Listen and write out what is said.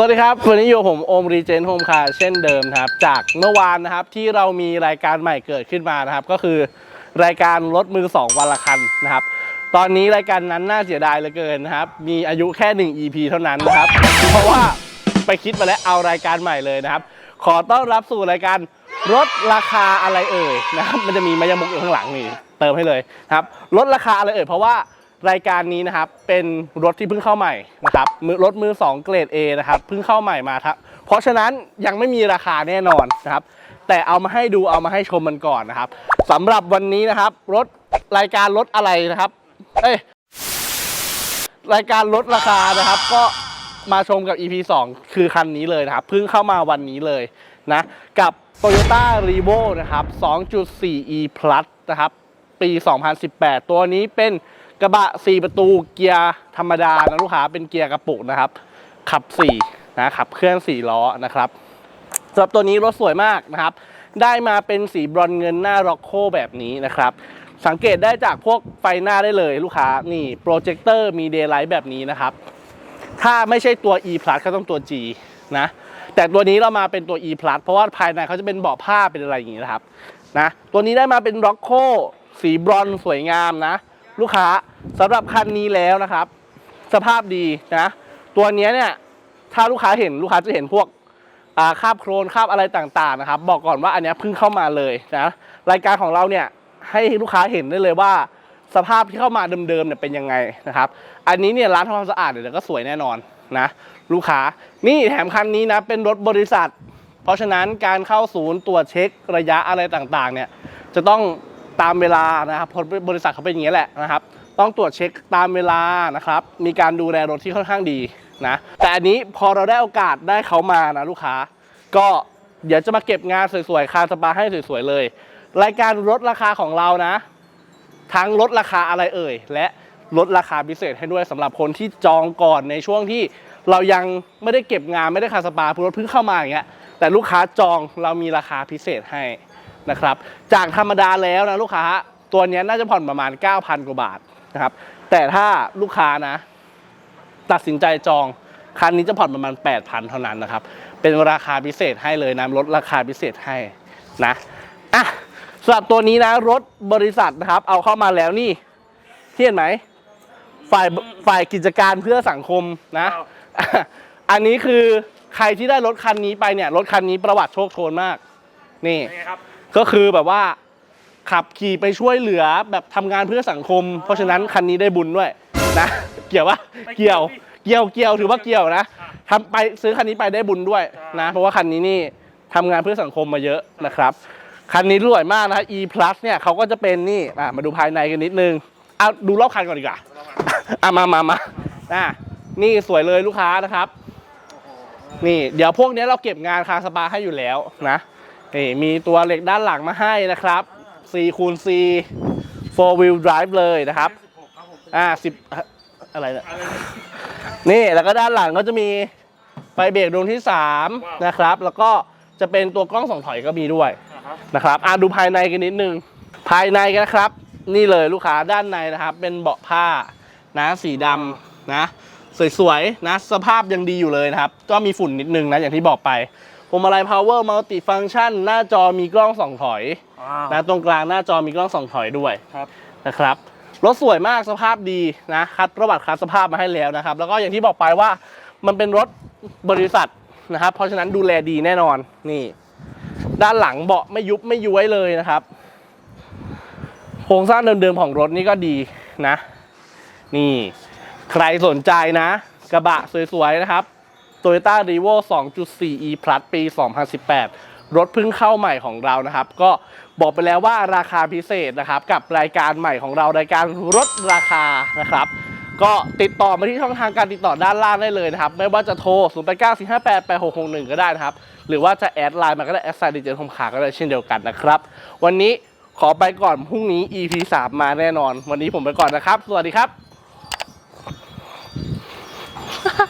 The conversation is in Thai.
สวัสดีครับ วันนี้อยู่ผมโอมรีเจนโฮมคาเช่นเดิมนะครับ จากเมื่อวานนะครับที่เรามีรายการใหม่เกิดขึ้นมานะครับ ก็คือรายการรถมือ 2 วันละคันนะครับ ตอนนี้รายการนั้นน่าเสียดายเหลือเกินนะครับ มีอายุแค่ 1 EP เท่านั้นนะครับ เพราะว่าไปคิดมาแล้วเอารายการใหม่เลยนะครับ ขอต้อนรับสู่รายการลดราคาอะไรเอ่ยนะครับ มันจะมีมายมุกอยู่ข้างหลังนี่เติมให้เลยนะครับลดราคาอะไรเอ่ยเพราะว่า รายการนี้นะครับเป็นรถที่เพิ่งเข้าใหม่นะครับรถมือ 2 เกรด A นะครับเพิ่งเข้าใหม่มาครับเพราะฉะนั้นยังไม่มีราคาแน่นอนนะครับแต่เอามาให้ดูเอามาให้ชมมันก่อนนะครับสำหรับวันนี้นะครับรถรายการรถอะไรนะครับเอ้ยรายการลดราคานะครับก็มาชมกับ EP 2 คือคันนี้เลยนะครับเพิ่งเข้ามาวันนี้เลยนะกับ Toyota r e v o นะครับ 2.4e plus นะครับปี 2018 ตัวนี้เป็น กระบะ 4 ประตูเกียร์ธรรมดานะลูกค้าเป็นเกียร์กระปุกนะครับ ขับ4นะขับเคลื่อน4ล้อนะครับสำหรับตัวนี้รถสวยมากนะครับ ได้มาเป็นสีบรอนเงินหน้าร็อกโคแบบนี้นะครับ สังเกตได้จากพวกไฟหน้าได้เลยลูกค้านี่โปรเจคเตอร์มีเดย์ไลท์แบบนี้นะครับ ถ้าไม่ใช่ตัว e plus ก็ต้องตัว g นะแต่ตัวนี้เรามาเป็นตัว e plus เพราะว่าภายในเขาจะเป็นเบาะผ้าเป็นอะไรอย่างนี้นะครับนะตัวนี้ได้มาเป็นร็อกโคสีบรอนสวยงามนะ ลูกค้าสำหรับคันนี้แล้วนะครับ สภาพดีนะ ตัวนี้เนี่ยถ้าลูกค้าเห็นลูกค้าจะเห็นพวกคาบโครนคาบอะไรต่างๆนะครับ บอกก่อนว่าอันนี้เพิ่งเข้ามาเลยนะรายการของเราเนี่ยให้ลูกค้าเห็นได้เลยว่าสภาพที่เข้ามาเดิมๆเนี่ยเป็นยังไงนะครับ อันนี้เนี่ยร้านทำความสะอาดเดี๋ยวก็สวยแน่นอนนะลูกค้านี่แถมคันนี้นะเป็นรถบริษัท เพราะฉะนั้นการเข้าศูนย์ตรวจเช็คระยะอะไรต่างๆเนี่ยจะต้อง ตามเวลานะครับเพราะบริษัทเขาเป็นอย่างนี้แหละนะครับ ต้องตรวจเช็คตามเวลานะครับ มีการดูแลรถที่ค่อนข้างดีนะ แต่อันนี้พอเราได้โอกาสได้เขามานะลูกค้า ก็เดี๋ยวจะมาเก็บงานสวยๆ คาสปาให้สวยๆเลย รายการลดราคาของเรานะ ทั้งลดราคาอะไรเอ่ย และลดราคาพิเศษให้ด้วยสำหรับคนที่จองก่อนในช่วงที่เรายังไม่ได้เก็บงานไม่ได้คาสปาเพราะรถเพิ่งเข้ามาอย่างเงี้ยแต่ลูกค้าจองเรามีราคาพิเศษให้ นะครับ จากธรรมดาแล้วนะลูกค้า ตัวเนี้ยน่าจะผ่อนประมาณ 9,000 กว่าบาทนะครับ แต่ถ้าลูกค้านะ ตัดสินใจจองคันนี้จะผ่อนประมาณ 8,000 เท่านั้นนะครับ เป็นราคาพิเศษให้เลยนะลดราคาพิเศษให้นะอะสำหรับตัวนี้นะรถบริษัทนะครับ เอาเข้ามาแล้วนี่ที่เห็นไหมฝ่ายฝ่ายกิจการเพื่อสังคมนะ อันนี้คือใครที่ได้รถคันนี้ไปเนี่ยรถคันนี้ประวัติโชคโชนมาก นี่เป็นไงครับ ก็คือแบบว่าขับขี่ไปช่วยเหลือแบบทำงานเพื่อสังคม เพราะฉะนั้นคันนี้ได้บุญด้วยนะ เกี่ยวว่าไม่เกี่เกี่ยยว วเกี่ยวเกี่ยวถือว่าเกี่ยวนะทำไปซื้อคันนี้ไปได้บุญด้วยนะ เพราะว่าคันนี้นี่ทำงานเพื่อสังคมมาเยอะนะครับ คันนี้รวยมากนะ e plus เนี่ยเขาก็จะเป็นนี่อะมาดูภายในกันนิดนึงเอาดูรอบคันก่อนดีกว่า อะมามามาอะนี่สวยเลยลูกค้านะครับ นี่ เดี๋ยวพวกนี้เราเก็บงานคาสปาให้อยู่แล้วนะ นี่มีตัวเหล็กด้านหลังมาให้นะครับ4คูณ4 4 wheel drive เลยนะครับ16ครับผมอ่า10อะไรเนี่ยอะไรนี่แล้วก็ด้านหลังก็จะมีไฟเบรกดวงที่3นะครับ แล้วก็จะเป็นตัวกล้องส่องถอยก็มีด้วยนะครับนะครับอ่าดูภายในกันนิดนึง ภายในกันนะครับ นี่เลยลูกค้าด้านในนะครับ เป็นเบาะผ้านะสีดำนะ สวยๆนะ สภาพยังดีอยู่เลยนะครับ ก็มีฝุ่นนิดนึงนะอย่างที่บอกไป พวงมาลัย power multi function หน้าจอมีกล้องส่องถอยอ่านะตรงกลางหน้าจอมีกล้องส่องถอยด้วยครับนะครับรถสวยมากสภาพดีนะคัดประวัติคัดสภาพมาให้แล้วนะครับ แล้วก็อย่างที่บอกไปว่ามันเป็นรถบริษัทนะครับ เพราะฉะนั้นดูแลดีแน่นอนนี่ ด้านหลังเบาะไม่ยุบไม่ย้วยเลยนะครับ โครงสร้างเดิมๆของรถนี่ก็ดีนะ นี่ ใครสนใจนะ กระบะสวยๆนะครับ Toyota r e v o 2.4e Plus ปี 2018 รถเพิ่งเข้าใหม่ของเรานะครับ ก็บอกไปแล้วว่าราคาพิเศษนะครับ กับรายการใหม่ของเรารายการลดราคานะครับก็ติดต่อมาที่ช่องทางการติดต่อด้านล่างได้เลยนะครับ ไม่ว่าจะโทร 0 8 9 4 5 8 8 6 6 1 ก็ได้นะครับ หรือว่าจะแอดไลน์มาก็ได้แอดไซน์ดิจิทัลคมขาก็ได้เช่นเดียวกันนะครับ วันนี้ขอไปก่อนพรุ่งนี้ EP 3 มาแน่นอน วันนี้ผมไปก่อนนะครับ สวัสดีครับ